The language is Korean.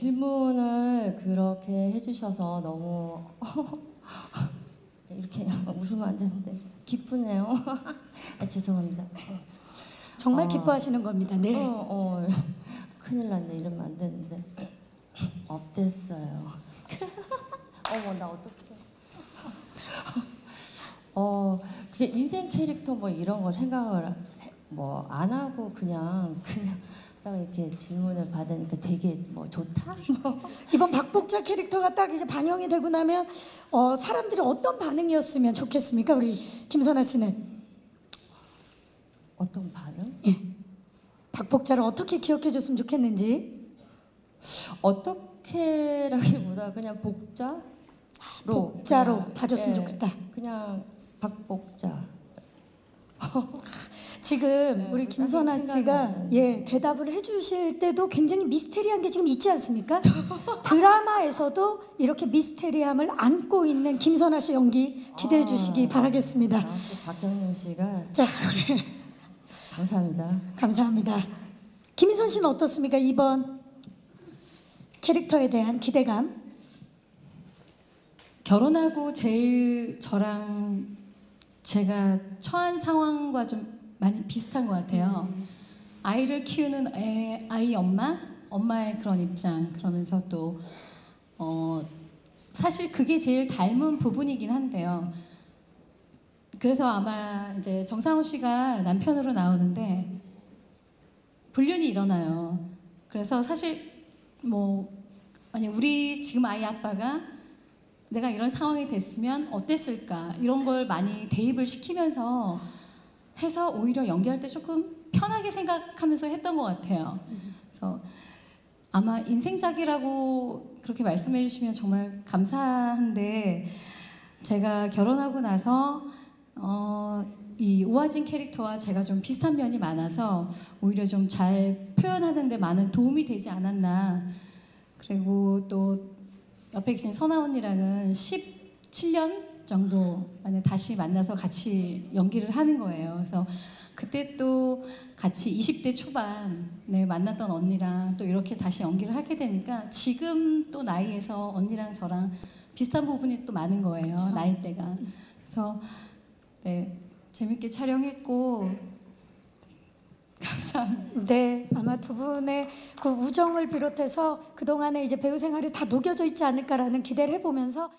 질문을 그렇게 해주셔서 너무 이렇게 웃으면 안 되는데 기쁘네요. 아, 죄송합니다. 정말 어. 기뻐하시는 겁니다. 네. 어, 어, 큰일 났네. 이러면 안 되는데. 업됐어요. 어머, 나 어떡해. 어, 그게 인생 캐릭터 뭐 이런 거 생각을 뭐 안 하고 그냥 그냥 딱 이렇게 질문을 받으니까 되게 뭐 좋다? 뭐 이번 박복자 캐릭터가 딱 이제 반영이 되고 나면 어, 사람들이 어떤 반응이었으면 좋겠습니까? 우리 김선아 씨는 어떤 반응? 박복자를 어떻게 기억해 줬으면 좋겠는지 어떻게라기보다 그냥 복자로 복자로 그냥, 봐줬으면 예, 좋겠다. 그냥 박복자. 지금 네, 우리 뭐 김선아 씨가. 예 대답을 해주실 때도 굉장히 미스테리한 게 지금 있지 않습니까? 드라마에서도 이렇게 미스테리함을 안고 있는 김선아 씨 연기 기대해 아, 주시기 바라겠습니다. 아, 또 박경림 씨가 자 감사합니다. 감사합니다. 김희선 씨는 어떻습니까 이번 캐릭터에 대한 기대감? 결혼하고 제일 저랑 제가 처한 상황과 좀 많이 비슷한 것 같아요. 아이를 키우는 애, 아이 엄마, 엄마의 그런 입장 그러면서 또 어, 사실 그게 제일 닮은 부분이긴 한데요. 그래서 아마 이제 정상훈 씨가 남편으로 나오는데 불륜이 일어나요. 그래서 사실 뭐 아니 우리 지금 아이 아빠가 내가 이런 상황이 됐으면 어땠을까 이런 걸 많이 대입을 시키면서 해서 오히려 연기할 때 조금 편하게 생각하면서 했던 것 같아요. 그래서 아마 인생작이라고 그렇게 말씀해 주시면 정말 감사한데 제가 결혼하고 나서 어, 이 우아진 캐릭터와 제가 좀 비슷한 면이 많아서 오히려 좀 잘 표현하는데 많은 도움이 되지 않았나. 그리고 또 옆에 계신 선아 언니랑은 17년 정도 만에 다시 만나서 같이 연기를 하는 거예요. 그래서 그때 또 같이 20대 초반에 만났던 언니랑 또 이렇게 다시 연기를 하게 되니까 지금 또 나이에서 언니랑 저랑 비슷한 부분이 또 많은 거예요. 그쵸. 나이대가. 그래서 네 재밌게 촬영했고 감사합니다. 네, 아마 두 분의 그 우정을 비롯해서 그 동안에 이제 배우 생활이 다 녹여져 있지 않을까라는 기대를 해보면서.